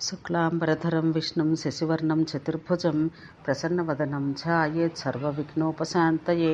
శుక్లాంబరధరం విష్ణుం శశివర్ణం చతుర్భుజం ప్రసన్నవదనం ఛాయేత్ సర్వవిఘ్నోపశాంతయే.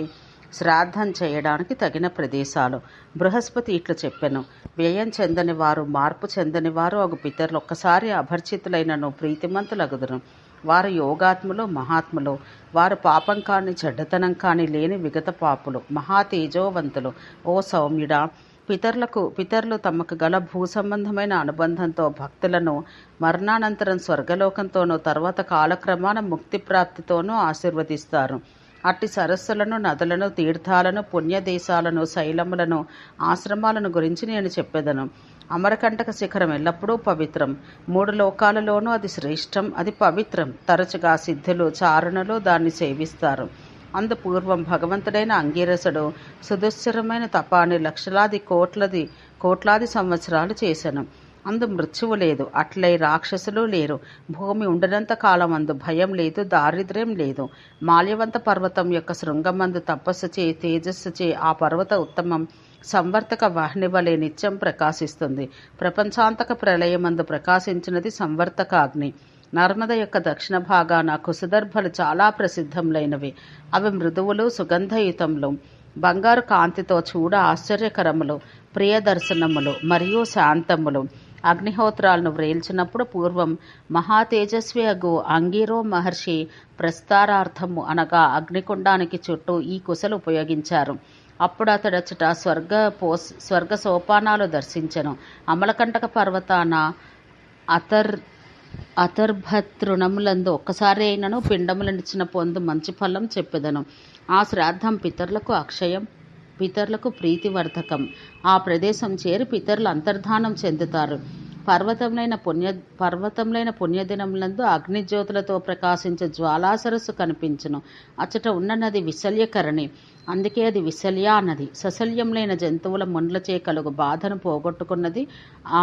శ్రాద్ధం చేయడానికి తగిన ప్రదేశాలు. బృహస్పతి ఇట్లు చెప్పెను. వ్యయం చెందని వారు మార్పు చెందని వారు ఒక పితరులు ఒక్కసారి అభర్చితులైనను ప్రీతిమంతులగుదురు. వారు యోగాత్ములు మహాత్ములు. వారు పాపం కాని చెడ్డతనం కాని లేని విగత పాపులు. మహా తేజోవంతులు. ఓ సౌమ్యుడా పితరులకు పితరులు తమకు గల భూ సంబంధమైన అనుబంధంతో భక్తులను మరణానంతరం స్వర్గలోకంతోనూ తర్వాత కాలక్రమాన ముక్తి ప్రాప్తితోనూ ఆశీర్వదిస్తారు. అట్టి సరస్సులను నదులను తీర్థాలను పుణ్యదేశాలను శైలములను ఆశ్రమాలను గురించి నేను చెప్పేదను. అమరకంటక శిఖరం ఎల్లప్పుడూ పవిత్రం. మూడు లోకాలలోనూ అది శ్రేష్టం అది పవిత్రం. తరచుగా సిద్ధులు చారణలు దాన్ని సేవిస్తారు. అందు పూర్వం భగవంతుడైన అంగీరసుడు సుదుశ్చరమైన తపాన్ని లక్షలాది కోట్లది కోట్లాది సంవత్సరాలు చేశాను. అందు మృత్యువు లేదు అట్లే రాక్షసులు లేరు. భూమి ఉండనంత కాలం అందు భయం లేదు దారిద్ర్యం లేదు. మాల్యవంత పర్వతం యొక్క శృంగమందు తపస్సు చే తేజస్సు చే ఆ పర్వత ఉత్తమం సంవర్తక వాహిని వలె నిత్యం ప్రకాశిస్తుంది. ప్రపంచాంతక ప్రళయమందు ప్రకాశించినది సంవర్తక అగ్ని. నర్మద యొక్క దక్షిణ భాగాన కుసుదర్భలు చాలా ప్రసిద్ధములైనవి. అవి మృదువులు సుగంధయుతములు బంగారు కాంతితో చూడ ఆశ్చర్యకరములు ప్రియదర్శనములు మరియు శాంతములు. అగ్నిహోత్రాలను వ్రేల్చినప్పుడు పూర్వం మహా తేజస్వి అగు అంగీరో మహర్షి ప్రస్తారార్థము అనగా అగ్నికుండానికి చుట్టూ ఈ కుశలు ఉపయోగించారు. అప్పుడు అతడచట స్వర్గ పోస్ స్వర్గ సోపానాలు దర్శించను. అమలకంటక పర్వతాన అతర్ అతర్భతృణములందు ఒక్కసారి అయినను పిండములనిచ్చిన పొందు మంచి ఫలం చెప్పెదను. ఆ శ్రాద్ధం పితరులకు అక్షయం పితరులకు ప్రీతివర్ధకం. ఆ ప్రదేశం చేరి పితరులు అంతర్ధానం చెందుతారు. పర్వతంలైన పుణ్య పర్వతంలైన పుణ్యదినములందు అగ్నిజ్యోతులతో ప్రకాశించే జ్వాలాసరస్సు కనిపించును. అచ్చట ఉన్న నది విశల్యకరణి. అందుకే అది విశల్య నది. సశల్యంలైన జంతువుల ముండ్లచే కలుగు బాధను పోగొట్టుకున్నది ఆ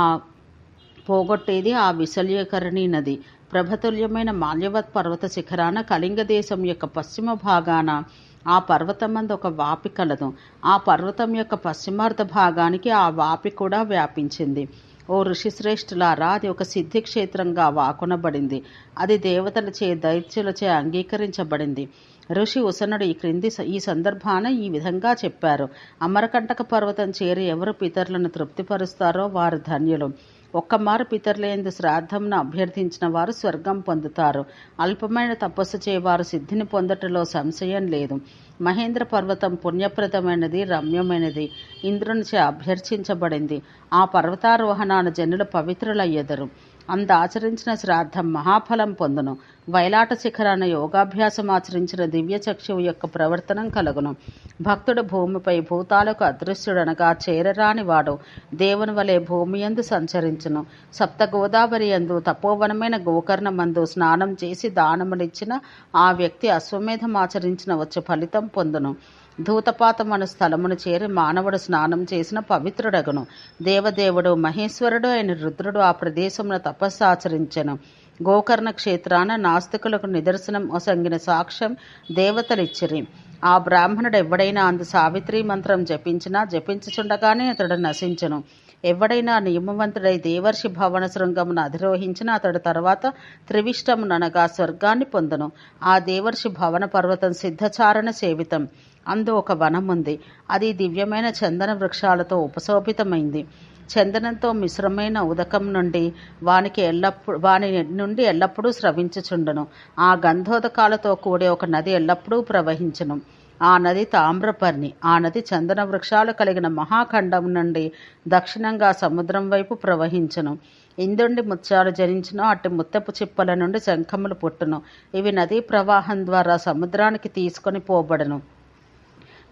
పోగొట్టేది ఆ విశల్యకరణి నది. ప్రభతుల్యమైన మాల్యవత్ పర్వత శిఖరాన కళింగ దేశం యొక్క పశ్చిమ భాగాన ఆ పర్వతం పర్వతమందు ఒక వాపి కలదు. ఆ పర్వతం యొక్క పశ్చిమార్ధ భాగానికి ఆ వాపి కూడా వ్యాపించింది. ఓ ఋషిశ్రేష్ఠులారా అది ఒక సిద్ధి క్షేత్రంగా వాకొనబడింది. అది దేవతలచే దైత్యులచే అంగీకరించబడింది. ఋషి ఉసనుడు ఈ క్రింది ఈ సందర్భాన ఈ విధంగా చెప్పారు. అమరకంటక పర్వతం చేరి ఎవరు పితరులను తృప్తిపరుస్తారో వారు ధన్యులు. ఒక్కమారు పితరులేందు శ్రాద్ధంను అభ్యర్థించిన వారు స్వర్గం పొందుతారు. అల్పమైన తపస్సు చేయవారు సిద్ధిని పొందటలో సంశయం లేదు. మహేంద్ర పర్వతం పుణ్యప్రదమైనది రమ్యమైనది. ఇంద్రునిచే అభ్యర్థించబడింది. ఆ పర్వతారోహణాన జనులు పవిత్రులయ్యెదరు. అంద ఆచరించిన శ్రాద్ధం మహాఫలం పొందును. వైలాట శిఖరాన యోగాభ్యాసం ఆచరించిన దివ్య చక్షువు యొక్క ప్రవర్తనం కలుగును. భక్తుడు భూమిపై భూతాలకు అదృశ్యుడనగా చేరరాని వాడు దేవుని వలె భూమి ఎందు సంచరించును. సప్త గోదావరి ఎందు తపోవనమైన గోకర్ణమందు స్నానం చేసి దానమునిచ్చిన ఆ వ్యక్తి అశ్వమేధం ఆచరించిన వచ్చే ఫలితం పొందును. ధూతపాతం అను స్థలమును చేరి మానవుడు స్నానం చేసిన పవిత్రుడగును. దేవదేవుడు మహేశ్వరుడు అయిన రుద్రుడు ఆ ప్రదేశమున తపస్సు ఆచరించెను. గోకర్ణ క్షేత్రాన నాస్తికులకు నిదర్శనం ఒసంగిన సాక్ష్యం దేవతలిచ్చిరి. ఆ బ్రాహ్మణుడు ఎవడైనా అందు సావిత్రి మంత్రం జపించినా జపించుచుండగానే అతడు నశించను. ఎవడైనా నియమవంతుడై దేవర్షి భవన శృంగమును అధిరోహించిన అతడు తర్వాత త్రివిష్టముననగా స్వర్గాన్ని పొందును. ఆ దేవర్షి భవన పర్వతం సిద్ధచారణ సేవితం. అందు ఒక వనం ఉంది. అది దివ్యమైన చందన వృక్షాలతో ఉపశోభితమైంది. చందనంతో మిశ్రమైన ఉదకం నుండి వానికి ఎల్లప్పుడు వాని నుండి ఎల్లప్పుడూ స్రవించుచుండును. ఆ గంధోదకాలతో కూడే ఒక నది ఎల్లప్పుడూ ప్రవహించును. ఆ నది తామ్రపర్ణి ఆ నది చందన వృక్షాలు కలిగిన మహాఖండం నుండి దక్షిణంగా సముద్రం వైపు ప్రవహించును. ఇందుండి ముత్యాలు జరించును అట్టి ముత్తపు చిప్పల నుండి శంఖములు పుట్టును. ఇవి నదీ ప్రవాహం ద్వారా సముద్రానికి తీసుకొని పోబడను.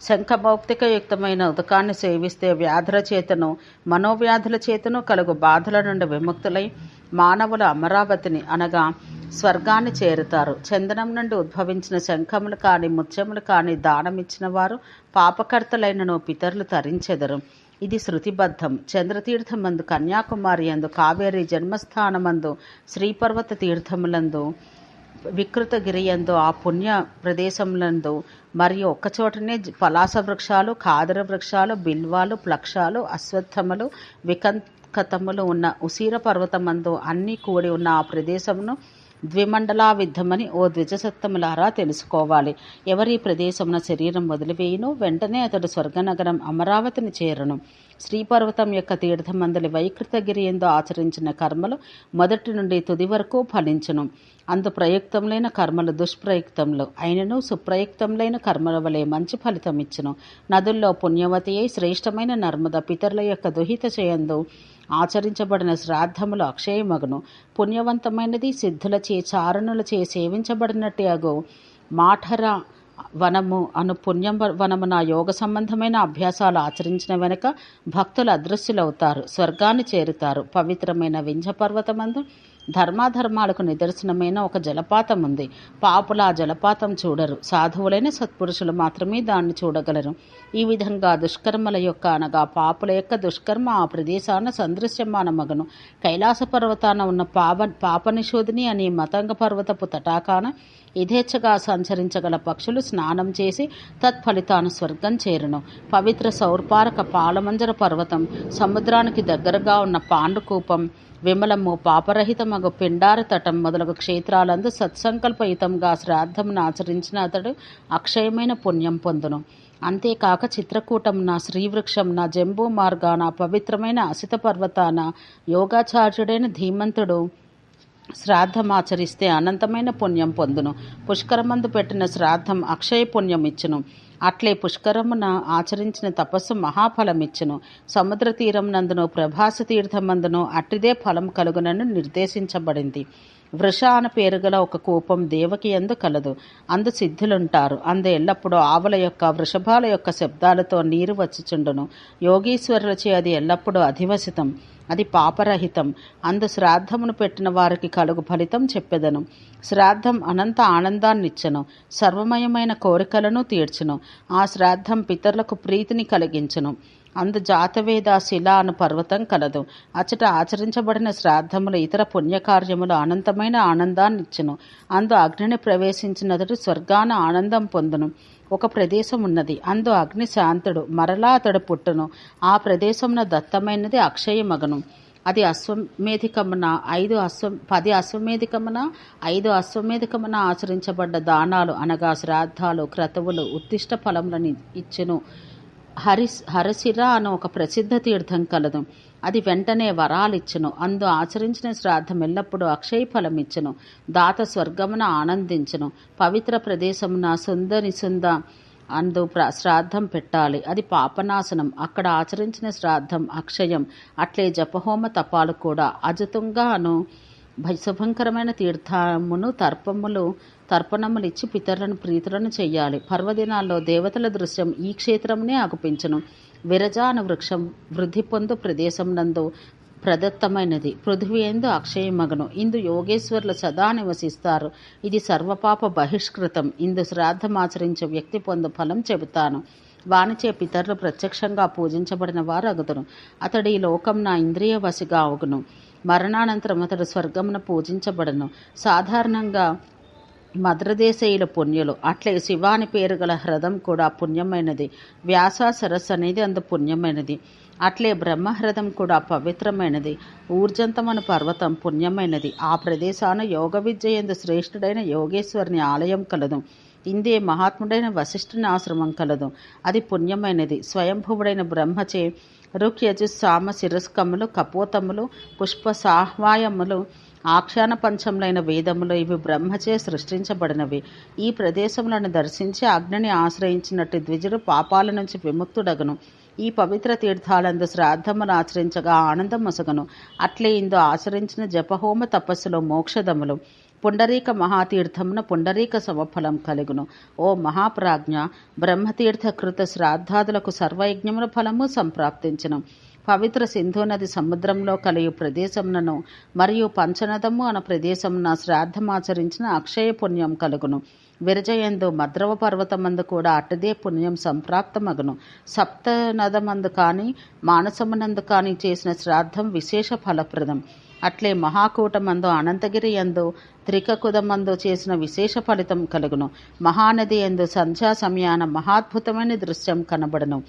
శంఖభౌక్తికయుక్తమైన ఉదకాన్ని సేవిస్తే వ్యాధుల చేతను మనోవ్యాధుల చేతను కలుగు బాధల నుండి విముక్తులై మానవుల అమరావతిని అనగా స్వర్గాన్ని చేరుతారు. చందనం నుండి ఉద్భవించిన శంఖములు కాని ముత్యములు కాని దానమిచ్చిన వారు పాపకర్తలైనను పితరులు తరించెదరు. ఇది శృతిబద్ధం. చంద్రతీర్థమందు కన్యాకుమారి అందు కావేరి జన్మస్థానమందు శ్రీపర్వత తీర్థములందు వికృతగిరియందు ఆ పుణ్య ప్రదేశములందు మరియు ఒక్కచోటనే పలాస వృక్షాలు కాదర వృక్షాలు బిల్వాలు ప్లక్షాలు అశ్వత్థములు వికంకతములు ఉన్న ఉసీర పర్వతమందు అన్నీ కూడి ఉన్న ఆ ప్రదేశమును ద్విమండలావిద్ధమని ఓ ద్విజసత్తములారా తెలుసుకోవాలి. ఎవరి ప్రదేశమున శరీరం వదిలివేయును వెంటనే అతడు స్వర్గనగరం అమరావతిని చేరును. శ్రీపర్వతం యొక్క తీర్థమందలి వైకృతగిరి ఎందు ఆచరించిన కర్మలు మొదటి నుండి తుది వరకు ఫలించును. అందు ప్రయుక్తంలైన కర్మలు దుష్ప్రయుక్తములు అయినను సుప్రయుక్తములైన కర్మల వలె మంచి ఫలితం ఇచ్చును. నదుల్లో పుణ్యవతి అయి శ్రేష్టమైన నర్మద పితరుల యొక్క దుహిత చేయందు ఆచరించబడిన శ్రాద్ధములు అక్షయమగును. పుణ్యవంతమైనది సిద్ధులచే చారణులచే సేవించబడినట్టు అగు. మాఠర వనము అను పుణ్యం వనమున యోగ సంబంధమైన అభ్యాసాలు ఆచరించిన వెనుక భక్తులు అదృశ్యులవుతారు స్వర్గాన్ని చేరుతారు. పవిత్రమైన వింజ పర్వతమందు ధర్మాధర్మాలకు నిదర్శనమైన ఒక జలపాతం ఉంది. పాపుల ఆ జలపాతం చూడరు. సాధువులైన సత్పురుషులు మాత్రమే దాన్ని చూడగలరు. ఈ విధంగా దుష్కర్మల యొక్క అనగా పాపుల యొక్క దుష్కర్మ ఆ ప్రదేశాన సందృశ్యమాన మగను. కైలాస పర్వతాన ఉన్న పాప పాపనిషోధిని అనే మతంగ పర్వతపు తటాకాన యథేచ్ఛగా సంచరించగల పక్షులు స్నానం చేసి తత్ఫలితాను స్వర్గం చేరును. పవిత్ర సౌర్పారక పాలమంజర పర్వతం సముద్రానికి దగ్గరగా ఉన్న పాండుకూపం విమలము పాపరహితమగు పిండార తటం మొదలగు క్షేత్రాలందు సత్సంకల్పయుతంగా శ్రాద్ధమును ఆచరించిన అతడు అక్షయమైన పుణ్యం పొందును. అంతేకాక చిత్రకూటంన శ్రీవృక్షంన జంబూ మార్గాన పవిత్రమైన అసిత పర్వతాన యోగాచార్యుడైన ధీమంతుడు శ్రాద్ధమాచరిస్తే అనంతమైన పుణ్యం పొందును. పుష్కరమందు పెట్టిన శ్రాద్ధం అక్షయ పుణ్యం ఇచ్చును అట్లే పుష్కరమున ఆచరించిన తపస్సు మహాఫలమిచ్చును. సముద్ర తీరం నందును ప్రభాస తీర్థమందును అట్టిదే ఫలం కలుగునని నిర్దేశించబడింది. వృష పేరు పేరుగల ఒక కూపం దేవకి ఎందు కలదు. అందు సిద్ధులుంటారు. అందు ఎల్లప్పుడూ ఆవుల యొక్క వృషభాల యొక్క శబ్దాలతో నీరు వచ్చుచుండును. యోగీశ్వరులచే అది ఎల్లప్పుడూ అధివసితం. అది పాపరహితం. అందు శ్రాద్ధమును పెట్టిన వారికి కలుగు ఫలితం చెప్పెదను. శ్రాద్ధం అనంత ఆనందాన్నిచ్చను. సర్వమయమైన కోరికలను తీర్చును. ఆ శ్రాద్ధం పితరులకు ప్రీతిని కలిగించును. అందు జాతవేద శిల అను పర్వతం కలదు. అచట ఆచరించబడిన శ్రాద్ధములు ఇతర పుణ్యకార్యములు అనంతమైన ఆనందాన్నిచ్చును. అందు అగ్నిని ప్రవేశించినతడు స్వర్గాన ఆనందం పొందును. ఒక ప్రదేశం ఉన్నది అందు అగ్ని శాంతుడు. మరలా అతడు పుట్టును. ఆ ప్రదేశమున దత్తమైనది అక్షయమగను. అది అశ్వమేధికమున ఐదు అశ్వ పది అశ్వమేధికమున ఐదు అశ్వమేధికమున ఆచరించబడ్డ దానాలు అనగా శ్రాద్ధాలు క్రతువులు ఉత్తిష్ట ఫలములను ఇచ్చును. హరిస్ హరశిర అను ఒక ప్రసిద్ధ తీర్థం కలదు. అది వెంటనే వరాలిచ్చును. అందు ఆచరించిన శ్రాద్ధం ఎల్లప్పుడూ అక్షయ ఫలమిచ్చును దాత స్వర్గమున ఆనందించును. పవిత్ర ప్రదేశమున సుందరి సుంద అందు శ్రాద్ధం పెట్టాలి. అది పాపనాశనం. అక్కడ ఆచరించిన శ్రాద్ధం అక్షయం. అట్లే జపహోమ తపాలు కూడా. అజతుంగాను శుభంకరమైన తీర్థమును తర్పములు తర్పణములు ఇచ్చి పితరులను ప్రీతులను చెయ్యాలి. పర్వదినాల్లో దేవతల దృశ్యం ఈ క్షేత్రమునే ఆకుపించను. విరజ అను వృక్షం వృద్ధి పొందు ప్రదేశం నందు ప్రదత్తమైనది. పృథివీ ఎందు అక్షయమగను. ఇందు యోగేశ్వర్లు సదా నివసిస్తారు. ఇది సర్వపాప బహిష్కృతం. ఇందు శ్రాద్ధమాచరించే వ్యక్తి పొందు ఫలం చెబుతాను. వానిచే పితరులు ప్రత్యక్షంగా పూజించబడిన వారు అగుదును అతడు ఈ లోకం నా ఇంద్రియ వసిగా అగును మరణానంతరం అతడు స్వర్గమున పూజించబడను. సాధారణంగా మద్రదేశీయుల పుణ్యులు. అట్లే శివాని పేరు గల హ్రదం కూడా పుణ్యమైనది. వ్యాస సరస్సు అనేది అందు పుణ్యమైనది. అట్లే బ్రహ్మహ్రదం కూడా పవిత్రమైనది. ఊర్జంతమన పర్వతం పుణ్యమైనది. ఆ ప్రదేశాన యోగ విద్య ఎందు శ్రేష్ఠుడైన యోగేశ్వరుని ఆలయం కలదు. ఇందే మహాత్ముడైన వశిష్ఠుని ఆశ్రమం కలదు. అది పుణ్యమైనది. స్వయంభువుడైన బ్రహ్మచే రుక్ సామ శిరస్కములు కపోతములు పుష్ప సాహ్వాయములు ఆఖ్యాన పంచములైన వేదములు ఇవి బ్రహ్మచే సృష్టించబడినవి. ఈ ప్రదేశములను దర్శించి అగ్నిని ఆశ్రయించినట్టు ద్విజుడు పాపాల నుంచి విముక్తుడగను. ఈ పవిత్ర తీర్థాలందు శ్రాద్ధమును ఆచరించగా ఆనందం మొసగను. అట్లే ఇందు ఆచరించిన జపహోమ తపస్సులో మోక్షదములు. పుండరీక మహాతీర్థమున పుండరీక సమఫలం కలుగును. ఓ మహాప్రాజ్ఞ బ్రహ్మతీర్థ కృత శ్రాద్ధాదులకు సర్వయజ్ఞముల ఫలము సంప్రాప్తించను. పవిత్ర సింధు నది సముద్రంలో కలియు ప్రదేశమునను మరియు పంచనదము అన ప్రదేశమున శ్రాద్ధమాచరించిన అక్షయ పుణ్యం కలుగును. విరజయందు మద్రవ పర్వతమందు కూడా అట్టదే పుణ్యం సంప్రాప్తమగును. సప్తనదమందు కానీ మానసమునందు కానీ చేసిన శ్రాద్ధం విశేష ఫలప్రదం. అట్లే మహాకూటమందు అనంతగిరి ఎందు త్రికకుదమందు చేసిన విశేష ఫలితం కలుగును. మహానది ఎందు సంధ్యా సమయాన మహాద్భుతమైన దృశ్యం కనబడును.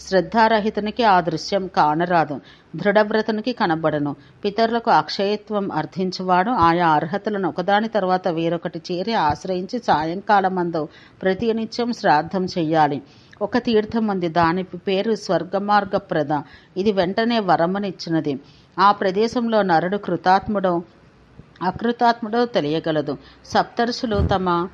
శ్రద్ధారహితునికి ఆ దృశ్యం కానరాదు దృఢవ్రతునికి కనబడను. పితరులకు అక్షయత్వం అర్థించువాడు ఆయా అర్హతలను ఒకదాని తర్వాత వేరొకటి చేరి ఆశ్రయించి సాయంకాలమందు ప్రతినిత్యం శ్రాద్ధం చెయ్యాలి. ఒక తీర్థం ఉంది దాని పేరు స్వర్గమార్గప్రద. ఇది వెంటనే వరమనిచ్చినది. ఆ ప్రదేశంలో నరుడు కృతాత్ముడో అకృతాత్ముడో తెలియగలదు. సప్తర్షులు తమ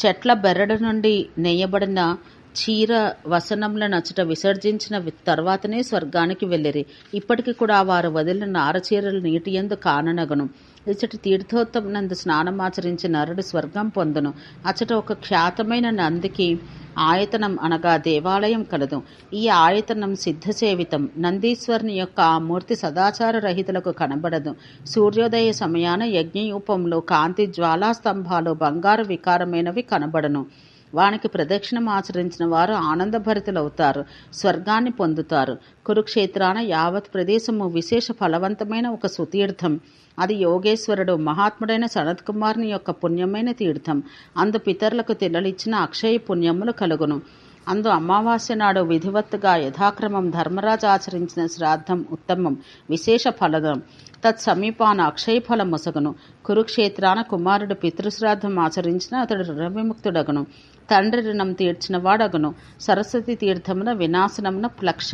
చెట్ల బెరడు నుండి నేయబడిన చీర వసనముల నచ్చట విసర్జించిన తర్వాతనే స్వర్గానికి వెళ్ళిరి. ఇప్పటికి కూడా వారు వదిలిన నారచీరలు నీటి ఎందు కాననగను. ఇచ్చటి తీర్థోత్తమునందు స్నానమాచరించి నరుడు స్వర్గం పొందును. అచ్చట ఒక ఖ్యాతమైన నందికి ఆయతనం అనగా దేవాలయం కలదు. ఈ ఆయతనం సిద్ధసేవితం నందీశ్వరుని యొక్క ఆ మూర్తి సదాచార రహితులకు కనబడదు. సూర్యోదయ సమయాన యజ్ఞయూపంలో కాంతి జ్వాలాస్తంభాలు బంగారు వికారమైనవి కనబడను. వానికి ప్రదక్షిణం ఆచరించిన వారు ఆనందభరితులవుతారు స్వర్గాన్ని పొందుతారు. కురుక్షేత్రాన యావత్ ప్రదేశము విశేష ఫలవంతమైన ఒక సుతీర్థం. అది యోగేశ్వరుడు మహాత్ముడైన సనత్ కుమారుని యొక్క పుణ్యమైన తీర్థం. అందు పితరులకు తిల్లలిచ్చిన అక్షయ పుణ్యములు కలుగును. అందు అమావాస్య నాడు విధివత్తుగా యథాక్రమం ధర్మరాజు ఆచరించిన శ్రాద్ధం ఉత్తమం విశేష ఫలదం. తత్సమీపాన అక్షయ ఫలం మొసగును. కురుక్షేత్రాన కుమారుడు పితృశ్రాద్ధం ఆచరించిన అతడు రుణవిముక్తుడగును తండ్రి రుణం తీర్చిన వాడగును. సరస్వతి తీర్థమున వినాశనమున ప్లక్ష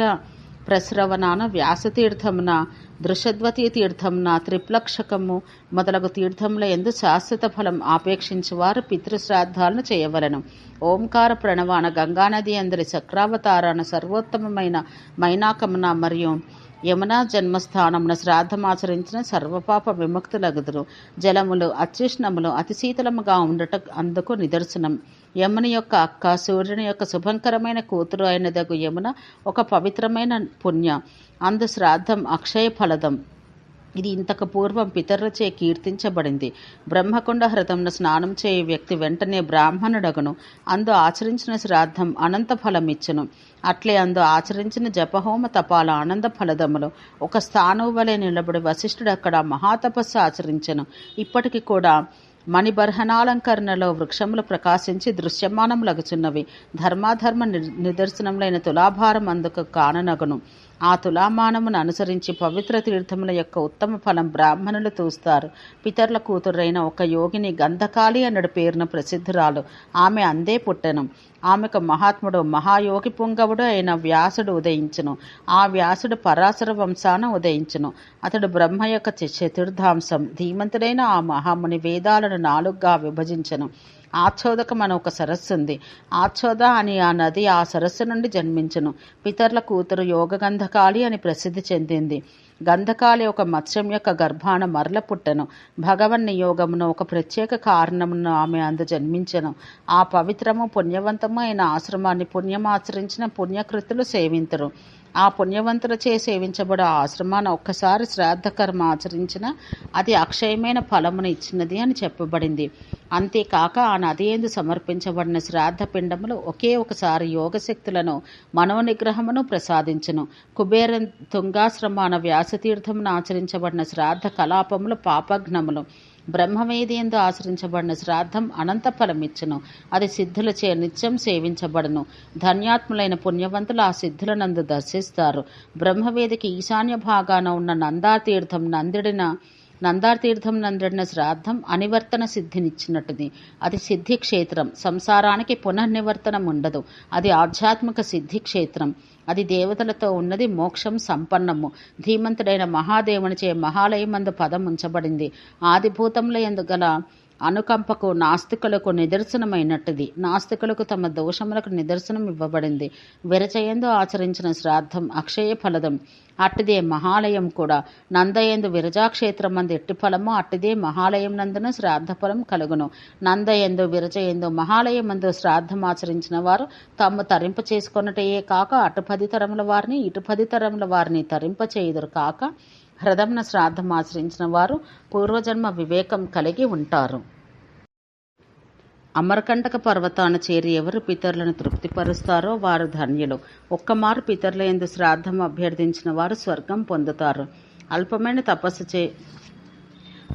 ప్రస్రవణాన వ్యాసతీర్థమున దృషద్వతి తీర్థమున త్రిప్లక్షకము మొదలగు తీర్థముల ఎందు శాశ్వత ఫలం ఆపేక్షించి వారు పితృశ్రాద్ధాలను చేయవలెను. ఓంకార ప్రణవాన గంగానది అందరి చక్రావతారాన సర్వోత్తమమైన మైనాకమున మరియు యమునా జన్మస్థానమున శ్రాద్ధమాచరించిన సర్వపాప విముక్తులగుదురు. జలములు అత్యుష్ణములు అతి శీతలముగా ఉండట అందుకు నిదర్శనం. యముని యొక్క అక్క సూర్యుని యొక్క శుభంకరమైన కూతురు అయినదగు యమున ఒక పవిత్రమైన పుణ్య అందు శ్రాద్ధం అక్షయ ఫలదం. ఇది ఇంతకు పూర్వం పితరులచే కీర్తించబడింది. బ్రహ్మకుండ హృతంను స్నానం చేయ వ్యక్తి వెంటనే బ్రాహ్మణుడగును. అందు ఆచరించిన శ్రాద్ధం అనంత ఫలమిచ్చును. అట్లే అందు ఆచరించిన జపహోమ తపాల ఆనంద ఫలదములు. ఒక స్థానం వలె నిలబడి వశిష్ఠుడు అక్కడ మహాతపస్సు ఆచరించను. ఇప్పటికి కూడా మణిబర్హనాలంకరణలో వృక్షములు ప్రకాశించి దృశ్యమానములగుచున్నవి. ధర్మాధర్మ ని- నిదర్శనములైన తులాభారం అందుకు కాననగును. ఆ తులామానమును అనుసరించి పవిత్ర తీర్థముల యొక్క ఉత్తమ ఫలం బ్రాహ్మణులు తూస్తారు. పితరుల కూతురైన ఒక యోగిని గంధకాళి అన్నడు పేరున ప్రసిద్ధురాలు. ఆమె అందే పుట్టెను. ఆమెకు మహాత్ముడు మహాయోగి పుంగవుడు అయిన వ్యాసుడు ఉదయించును. ఆ వ్యాసుడు పరాశర వంశాన ఉదయించును. అతడు బ్రహ్మ యొక్క చతుర్థాంశం ధీమంతుడైన ఆ మహాముని వేదాలను నాలుగుగా విభజించను. ఆచ్ఛోదకం అని ఒక సరస్సు ఉంది ఆచ్ఛోద అని ఆ నది ఆ సరస్సు నుండి జన్మించను. పితరుల కూతురు యోగగంధకాళి అని ప్రసిద్ధి చెందింది. గంధకాళి ఒక మత్స్యం యొక్క గర్భాన మరల పుట్టెను. భగవన్ నియోగమును ఒక ప్రత్యేక కారణమును ఆమె అందు జన్మించెను. ఆ పవిత్రము పుణ్యవంతము అయిన ఆశ్రమాన్ని పుణ్యమాచరించిన పుణ్యకృతులు సేవింతురు. ఆ పుణ్యవంతులచే సేవించబడే ఆశ్రమాన ఒక్కసారి శ్రాద్ధకర్మ ఆచరించిన అది అక్షయమైన ఫలమును ఇచ్చినది అని చెప్పబడింది. అంతేకాక ఆ నది ఎందు సమర్పించబడిన శ్రాద్ధ పిండములు ఒకే ఒకసారి యోగశక్తులను మనోనిగ్రహమును ప్రసాదించును. కుబేర తుంగాశ్రమాన వ్యాసతీర్థమును ఆచరించబడిన శ్రాద్ధ కలాపములు పాపఘ్నములు. బ్రహ్మవేదియందు ఆచరించబడిన శ్రాద్ధం అనంత ఫలమిచ్చును అది సిద్ధులచే నిత్యం సేవించబడను. ధన్యాత్ములైన పుణ్యవంతులు ఆ సిద్ధులనందు దర్శిస్తారు. బ్రహ్మవేదికి ఈశాన్య భాగాన ఉన్న నందాతీర్థం నందిడిన నందాతీర్థం నందడిన శ్రాద్ధం అనివర్తన సిద్ధినిచ్చినట్టుది. అది సిద్ధి క్షేత్రం సంసారానికి పునర్నివర్తనం ఉండదు. అది ఆధ్యాత్మిక సిద్ధి క్షేత్రం అది దేవతలతో ఉన్నది మోక్షం సంపన్నము. ధీమంతుడైన మహాదేవునిచే మహాలయమందు పదం ఉంచబడింది. ఆదిభూతముల ఎందు గల అనుకంపకు నాస్తికులకు నిదర్శనమైనట్టుది. నాస్తికులకు తమ దోషములకు నిదర్శనం ఇవ్వబడింది. విరచయందు ఆచరించిన శ్రాద్ధం అక్షయ ఫలదం. అట్టిదే మహాలయం కూడా. నందయందు విరజాక్షేత్రం మంది ఎట్టి ఫలము అట్టిదే మహాలయం నందున శ్రాద్ధ ఫలం కలుగును. నందయందు విరజయందు మహాలయమందు శ్రాద్ధం ఆచరించిన వారు తాము తరింప చేసుకున్నటయే కాక అటు పది తరముల వారిని ఇటు పది తరముల వారిని తరింప చేయుదురు కాక హ్రదమున శ్రాద్ధం ఆచరించిన వారు పూర్వజన్మ వివేకం కలిగి ఉంటారు. అమరకంటక పర్వతాన చేరి ఎవరు పితరులను తృప్తిపరుస్తారో వారు ధన్యులు. ఒక్కమారు పితరుల ఎందు శ్రాద్ధం అభ్యర్థించిన వారు స్వర్గం పొందుతారు. అల్పమైన తపస్సు చే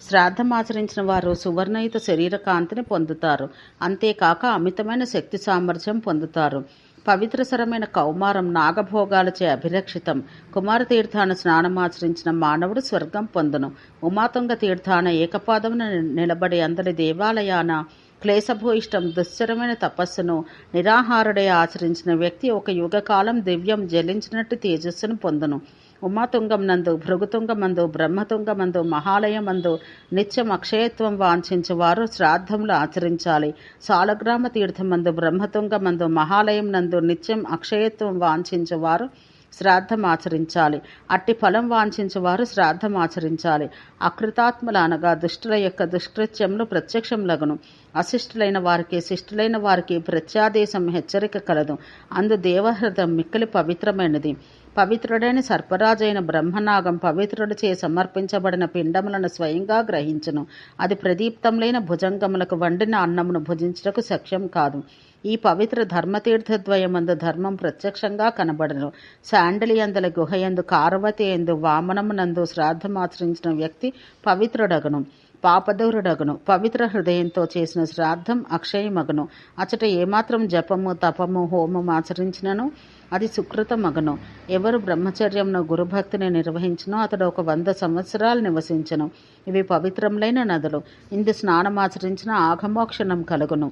శ్రాద్ధం ఆచరించిన వారు సువర్ణయుత శరీర కాంతిని పొందుతారు. అంతేకాక అమితమైన శక్తి సామర్థ్యం పొందుతారు. పవిత్రసరమైన కౌమారం నాగభోగాలచే అభిరక్షితం. కుమారతీర్థాన స్నానమాచరించిన మానవుడు స్వర్గం పొందును. ఉమాతుంగ తీర్థాన ఏకపాదమున నిలబడి అందరి దేవాలయాన క్లేశభూయిష్టం దుశ్చరమైన తపస్సును నిరాహారుడే ఆచరించిన వ్యక్తి ఒక యుగకాలం దివ్యం జలించినట్టు తేజస్సును పొందును. ఉమాతుంగమందు భృగుతుంగమందు బ్రహ్మతుంగమందు మహాలయమందు నిత్యం అక్షయత్వం వాంఛించేవారు శ్రాద్ధములు ఆచరించాలి. సాలగ్రామ తీర్థమందు బ్రహ్మతుంగమందు మహాలయం నందు నిత్యం అక్షయత్వం వాంఛించువారు శ్రాద్ధం ఆచరించాలి. అట్టి ఫలం వాంఛించువారు శ్రాద్ధం ఆచరించాలి. అకృతాత్మల అనగా దుష్టుల యొక్క దుష్కృత్యములు ప్రత్యక్షములగును. అశిష్టులైన వారికి శిష్టులైన వారికి ప్రత్యాదేశం హెచ్చరిక కలదు. అందు దేవహృదం మిక్కిలి పవిత్రమైనది. పవిత్రుడైన సర్పరాజైన బ్రహ్మనాగం పవిత్రుడిచే సమర్పించబడిన పిండములను స్వయంగా గ్రహించును. అది ప్రదీప్తములైన భుజంగములకు వండిన అన్నమును భుజించుటకు సఖ్యం కాదు. ఈ పవిత్ర ధర్మతీర్థద్వయమందు ధర్మం ప్రత్యక్షంగా కనబడను. శాండలియందల గుహయందు కారవతి ఎందు వామనమునందు శ్రాద్ధమాచరించిన వ్యక్తి పవిత్రుడగను పాపదౌరుడగును పవిత్ర హృదయంతో చేసిన శ్రాద్ధం అక్షయమగును. అచట ఏమాత్రం జపము తపము హోమం ఆచరించినను? అది సుకృతమగను. ఎవరు బ్రహ్మచర్యంను గురుభక్తిని నిర్వహించినో అతడు ఒక వంద సంవత్సరాలు నివసించను. ఇవి పవిత్రములైన నదులు. ఇందు స్నానమాచరించిన ఆగమోక్షణం కలుగును.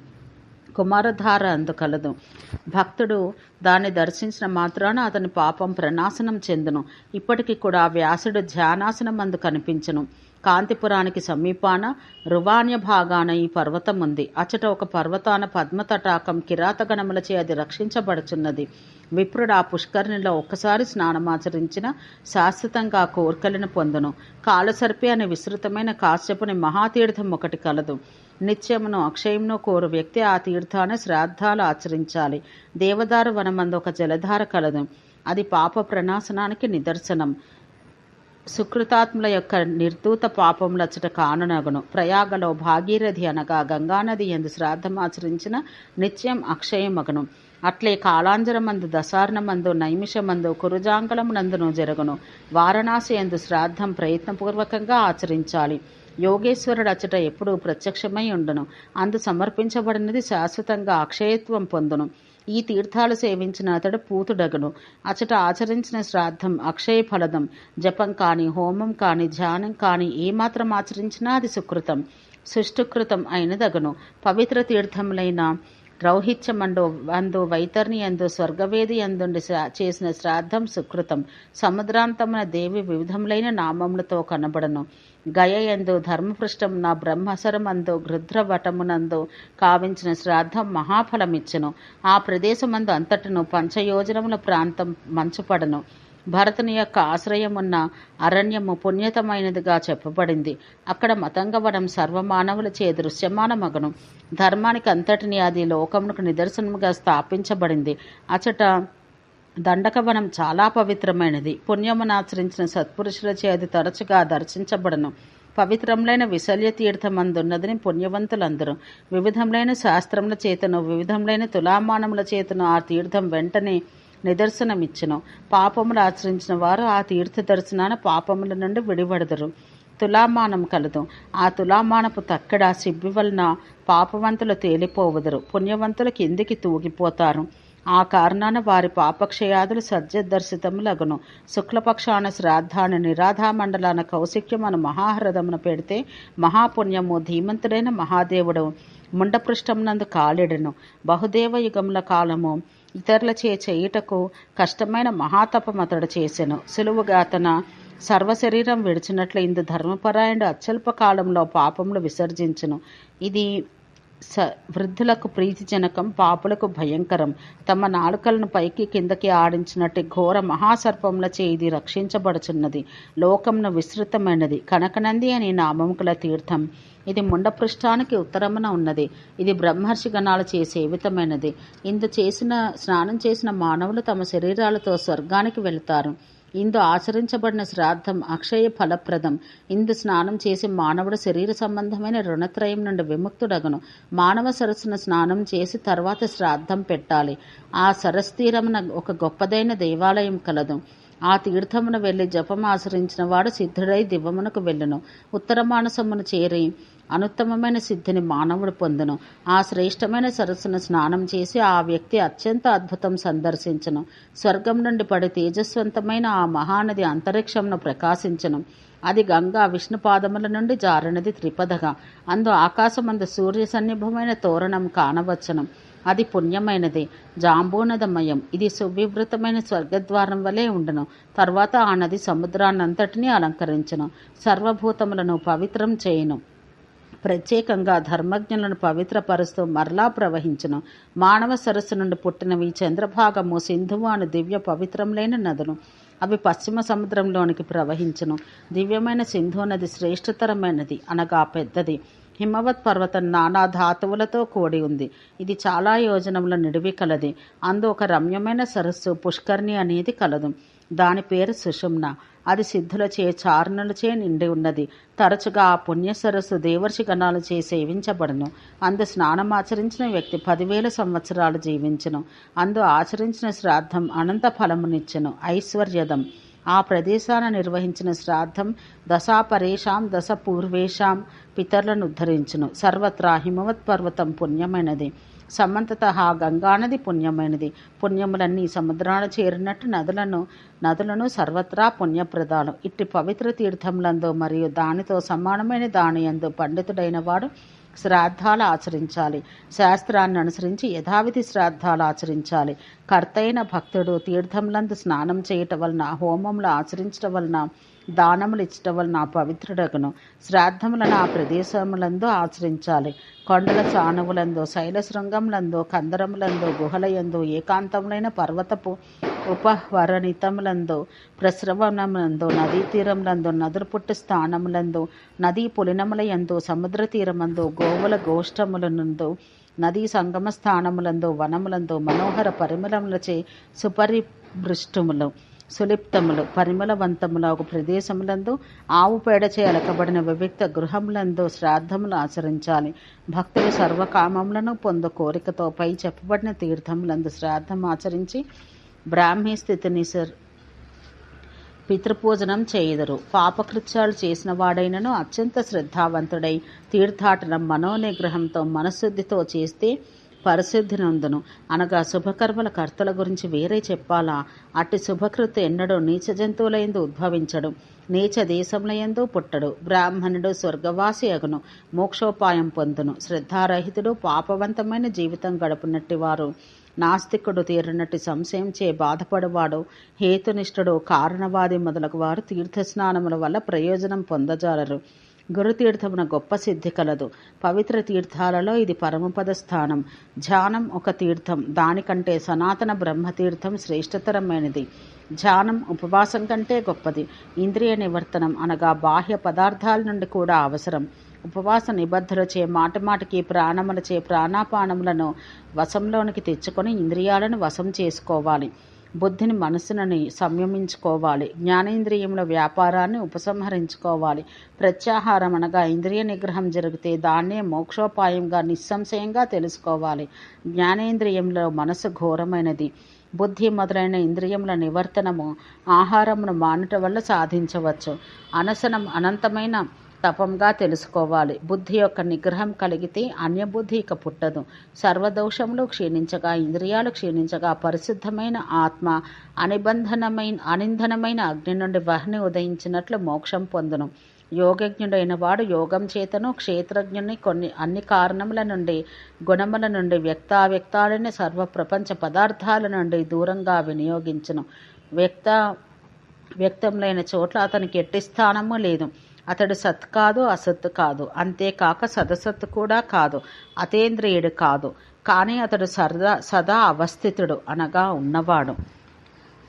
కుమారధార అందు కలదు. భక్తుడు దాన్ని దర్శించిన మాత్రాన అతని పాపం ప్రనాశనం చెందును. ఇప్పటికి కూడా వ్యాసుడు ధ్యానాసనం అందు కనిపించను. కాంతిపురానికి సమీపాన రువాణ్య భాగాన ఈ పర్వతం ఉంది అచట ఒక పర్వతాన పద్మతటాకం కిరాతగణములచే అది రక్షించబడుచున్నది. విప్రుడు ఆ పుష్కరిణిలో ఒక్కసారి స్నానమాచరించిన శాశ్వతంగా కోర్కలను పొందును. కాలసర్పి అనే విస్తృతమైన కాశ్యపుని మహాతీర్థం ఒకటి కలదు. నిత్యమును అక్షయమును కోరు వ్యక్తి ఆ తీర్థాన శ్రాద్ధాలు ఆచరించాలి. దేవదారు వనమందు ఒక జలధార కలదు. అది పాప ప్రనాశనానికి నిదర్శనం. సుకృతాత్ముల యొక్క నిర్దూత పాపములచ్చట కానునగును. ప్రయాగలో భాగీరథి అనగా గంగానది ఎందు శ్రాద్ధం ఆచరించిన నిత్యం అక్షయమగును. అట్లే కాలాంజరమందు దశార్ణమందు నైమిషమందు కురుజాంగళమునందును జరుగును. వారణాసి ఎందు శ్రాద్ధం ప్రయత్నపూర్వకంగా ఆచరించాలి. యోగేశ్వరుడు అచ్చట ఎప్పుడూ ప్రత్యక్షమై ఉండును. అందు సమర్పించబడినది శాశ్వతంగా అక్షయత్వం పొందును. ఈ తీర్థాలు సేవించిన అతడు పూతుడగను. అచట ఆచరించిన శ్రాద్ధం అక్షయ ఫలదం. జపం కాని హోమం కాని ధ్యానం కాని ఏమాత్రం ఆచరించినా అది సుకృతం. సుష్టుకృతం అయినదగను. పవిత్ర తీర్థములైన రౌహిత్యమండు అందు వైతర్ని అందు స్వర్గవేది అందుండి చేసిన శ్రాద్ధం సుకృతం. సముద్రాంతమున దేవి వివిధములైన నామములతో కనబడను. గయ ఎందు నా బ్రహ్మసరమందు గృధ్రవటమునందు కావించిన శ్రాద్ధం మహాఫలమిచ్చను. ఆ ప్రదేశమందు అంతటను పంచయోజనముల ప్రాంతం మంచుపడను. భరతుని యొక్క ఆశ్రయమున్న అరణ్యము పుణ్యతమైనదిగా చెప్పబడింది. అక్కడ మతంగవనం సర్వమానవులచే దృశ్యమానమగను. ధర్మానికి అంతటిని అది లోకమునకు నిదర్శనముగా స్థాపించబడింది. అచట దండకవనం చాలా పవిత్రమైనది. పుణ్యమునాచరించిన సత్పురుషులచే అది తరచుగా దర్శించబడను. పవిత్రములైన విశల్య తీర్థమందున్నదని పుణ్యవంతులందరూ. వివిధములైన శాస్త్రముల చేతను వివిధములైన తులామానముల చేతను ఆ తీర్థం వెంటనే నిదర్శనమిచ్చును. పాపములు ఆచరించిన వారు ఆ తీర్థ దర్శనాన పాపముల నుండి విడిపడదరు. తులామానం కలదు. ఆ తులామానపు తక్కడ సిబ్బి వలన పాపవంతులు తేలిపోవదురు. పుణ్యవంతులు కిందికి తూగిపోతారు? ఆ కారణాన వారి పాపక్షయాదులు సజ్జదర్శితములగును. శుక్లపక్షాన శ్రాద్ధాన నిరాధామండలాన మండలాన కౌశిక్యమను మహాహృదమున పెడితే మహాపుణ్యము ధీమంతుడైన మహాదేవుడు ముండపృష్టమునందు కాలిడెను. బహుదేవ యుగముల కాలము ఇతరులచే చేయుటకు కష్టమైన మహాతపమతడు చేసెను. సులువుగా తన సర్వశరీరం విడిచినట్లు ఇందు ధర్మపరాయణుడు అత్యల్ప కాలంలో పాపములు విసర్జించును. ఇది స వృద్ధులకు ప్రీతిజనకం పాపులకు భయంకరం. తమ నాలుకలను పైకి కిందకి ఆడించినట్టు ఘోర మహాసర్పములచే ఇది రక్షించబడుచున్నది. లోకంను విస్తృతమైనది. కనకనంది అని నామముకుల తీర్థం. ఇది ముండపృష్ఠానికి ఉత్తరమున ఉన్నది. ఇది బ్రహ్మర్షి గణాలు సేవితమైనది. ఇందు చేసిన స్నానం చేసిన మానవులు తమ శరీరాలతో స్వర్గానికి వెళుతారు. ఇందు ఆచరించబడిన శ్రాద్ధం అక్షయ ఫలప్రదం. ఇందు స్నానం చేసి మానవుడు శరీర సంబంధమైన రుణత్రయం నుండి విముక్తుడగను. మానవ సరస్సున స్నానం చేసి తర్వాత శ్రాద్ధం పెట్టాలి. ఆ సరస్ తీరమున ఒక గొప్పదైన దేవాలయం కలదు. ఆ తీర్థమున వెళ్ళి జపం ఆచరించిన వాడు సిద్ధుడై దివ్వమునకు వెళ్ళును. ఉత్తర మానసమును చేరి అనుత్తమమైన సిద్ధిని మానవుడు పొందును. ఆ శ్రేష్టమైన సరస్సును స్నానం చేసి ఆ వ్యక్తి అత్యంత అద్భుతం సందర్శించను. స్వర్గం నుండి పడి తేజస్వంతమైన ఆ మహానది అంతరిక్షంను ప్రకాశించను. అది గంగా విష్ణు పాదముల నుండి జారినది త్రిపదగా అందు ఆకాశమందు సూర్య సన్నిభమైన తోరణం కానవచ్చును. అది పుణ్యమైనది. జాంబూనదమయం. ఇది సువివృతమైన స్వర్గద్వారం వలె ఉండను. తర్వాత ఆ నది సముద్రాన్నంతటినీ అలంకరించను. సర్వభూతములను పవిత్రం చేయను. ప్రత్యేకంగా ధర్మజ్ఞులను పవిత్రపరుస్తూ మరలా ప్రవహించును. మానవ సరస్సు నుండి పుట్టినవి చంద్రభాగము సింధువు అను దివ్య పవిత్రంలైన నదులు. అవి పశ్చిమ సముద్రంలోనికి ప్రవహించును. దివ్యమైన సింధు నది శ్రేష్టతరమైనది అనగా పెద్దది. హిమవత్ పర్వతం నానా ధాతువులతో కూడి ఉంది. ఇది చాలా యోజనముల నిడివి కలది. అందు ఒక రమ్యమైన సరస్సు పుష్కర్ణి అనేది కలదు. దాని పేరు సుషుమ్న. అది సిద్ధులచే చారణలచే నిండి ఉన్నది. తరచుగా ఆ పుణ్యసరస్సు దేవర్షి గణాలచే సేవించబడును. అందు స్నానమాచరించిన వ్యక్తి పదివేల సంవత్సరాలు జీవించును. అందు ఆచరించిన శ్రాద్ధం అనంత ఫలమునిచ్చును. ఐశ్వర్యదం. ఆ ప్రదేశాన నిర్వహించిన శ్రాద్ధం దశాపరేషాం దశ పూర్వేషాం పితరులను ఉద్ధరించును. సర్వత్రా హిమవత్ పర్వతం పుణ్యమైనది. సమంతత ఆ గంగానది పుణ్యమైనది. పుణ్యములన్నీ సముద్రాన చేరినట్టు నదులను నదులను సర్వత్రా పుణ్యప్రదాలు. ఇట్టి పవిత్ర తీర్థములందు మరియు దానితో సమానమైన దాని యందు పండితుడైన వాడు శ్రాద్ధాలు ఆచరించాలి. శాస్త్రాన్ని అనుసరించి యథావిధి శ్రాద్ధాలు ఆచరించాలి. కర్తైన భక్తుడు తీర్థములందు స్నానం చేయటం వలన హోమములు ఆచరించటం వలన దానములు ఇచ్చటం నా పవిత్రుడగును. శ్రాద్ధములను ఆ ప్రదేశములందు ఆచరించాలి. కొండల చానువులందు శైల శృంగములందు కందరములందు గుహలయందు ఏకాంతములైన పర్వతపు ఉపవరణితములందు ప్రస్రవణములందు నదీ తీరములందు నదురు పుట్టి స్థానములందు నదీ పులినములయందు సముద్ర తీరమందు గోవుల గోష్టములనందు నదీ సంగమ స్థానములందు వనములందు మనోహర పరిమళములచే సుపరిభృష్టములు సులిప్తములు పరిమళవంతముల ఒక ప్రదేశములందు ఆవు పేడచే అలకబడిన వివిక్త గృహములందు శ్రాద్ధములు ఆచరించాలి. భక్తులు సర్వకామములను పొందు కోరికతో పై చెప్పబడిన తీర్థములందు శ్రాద్ధం ఆచరించి బ్రాహ్మీ స్థితిని సర్ పితృపూజనం చేయుదురు. పాపకృత్యాలు చేసిన వాడైనను అత్యంత శ్రద్ధావంతుడై తీర్థాటనం మనోనిగ్రహంతో మనశుద్ధితో చేస్తే పరిశుద్ధి నందును అనగా శుభకర్మల కర్తల గురించి వేరే చెప్పాలా? అట్టి శుభకృతి ఎన్నడూ నీచ జంతువులయందు ఉద్భవించడు. నీచ దేశములయందు పుట్టడు. బ్రాహ్మణుడు స్వర్గవాసి అగును. మోక్షోపాయం పొందును. శ్రద్ధారహితుడు పాపవంతమైన జీవితం గడుపునట్టి వారు నాస్తికుడు తీరినట్టు సంశయం చే బాధపడువాడు. హేతునిష్ఠుడు కారణవాది మొదలగు వారు తీర్థస్నానముల వల్ల ప్రయోజనం పొందజాలరు. గురుతీర్థమున గొప్ప సిద్ధి కలదు. పవిత్ర తీర్థాలలో ఇది పరమపద స్థానం. ధ్యానం ఒక తీర్థం. దానికంటే సనాతన బ్రహ్మతీర్థం శ్రేష్టతరమైనది. ధ్యానం ఉపవాసం కంటే గొప్పది. ఇంద్రియ నివర్తనం అనగా బాహ్య పదార్థాల నుండి కూడా అవసరం. ఉపవాస నిబద్ధులచే మాటమాటికి ప్రాణములచే ప్రాణాపానములను వశంలోనికి తెచ్చుకొని ఇంద్రియాలను వశం చేసుకోవాలి. బుద్ధిని మనసునని సంయమించుకోవాలి. జ్ఞానేంద్రియముల వ్యాపారాన్ని ఉపసంహరించుకోవాలి. ప్రత్యాహారం అనగా ఇంద్రియ నిగ్రహం జరిగితే దాన్నే మోక్షోపాయంగా నిస్సంశయంగా తెలుసుకోవాలి. జ్ఞానేంద్రియంలో మనసు ఘోరమైనది. బుద్ధి మొదలైన ఇంద్రియముల నివర్తనము ఆహారమును మానుట వల్ల సాధించవచ్చు. అనసనం అనంతమైన తపంగా తెలుసుకోవాలి. బుద్ధి యొక్క నిగ్రహం కలిగితే అన్యబుద్ధి ఇక పుట్టదు. సర్వదోషములు క్షీణించగా ఇంద్రియాలు క్షీణించగా పరిశుద్ధమైన ఆత్మ అనిబంధనమైన అనింధనమైన అగ్ని నుండి వహ్ని ఉదయించినట్లు మోక్షం పొందును. యోగజ్ఞుడైన వాడు యోగం చేతను క్షేత్రజ్ఞుని కొన్ని అన్ని కారణముల నుండి గుణముల నుండి వ్యక్తావ్యక్తాలని సర్వ ప్రపంచ పదార్థాల నుండి దూరంగా వినియోగించును. వ్యక్త వ్యక్తములైన చోట్ల అతనికి ఎట్టి స్థానము లేదు. అతడు సత్ కాదు అసత్ కాదు. అంతేకాక సదసత్ కూడా కాదు అతేంద్రియుడు కాదు. కానీ అతడు సరదా సదా అవస్థితుడు అనగా ఉన్నవాడు.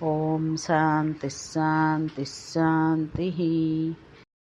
ఓం శాంతి శాంతి శాంతి.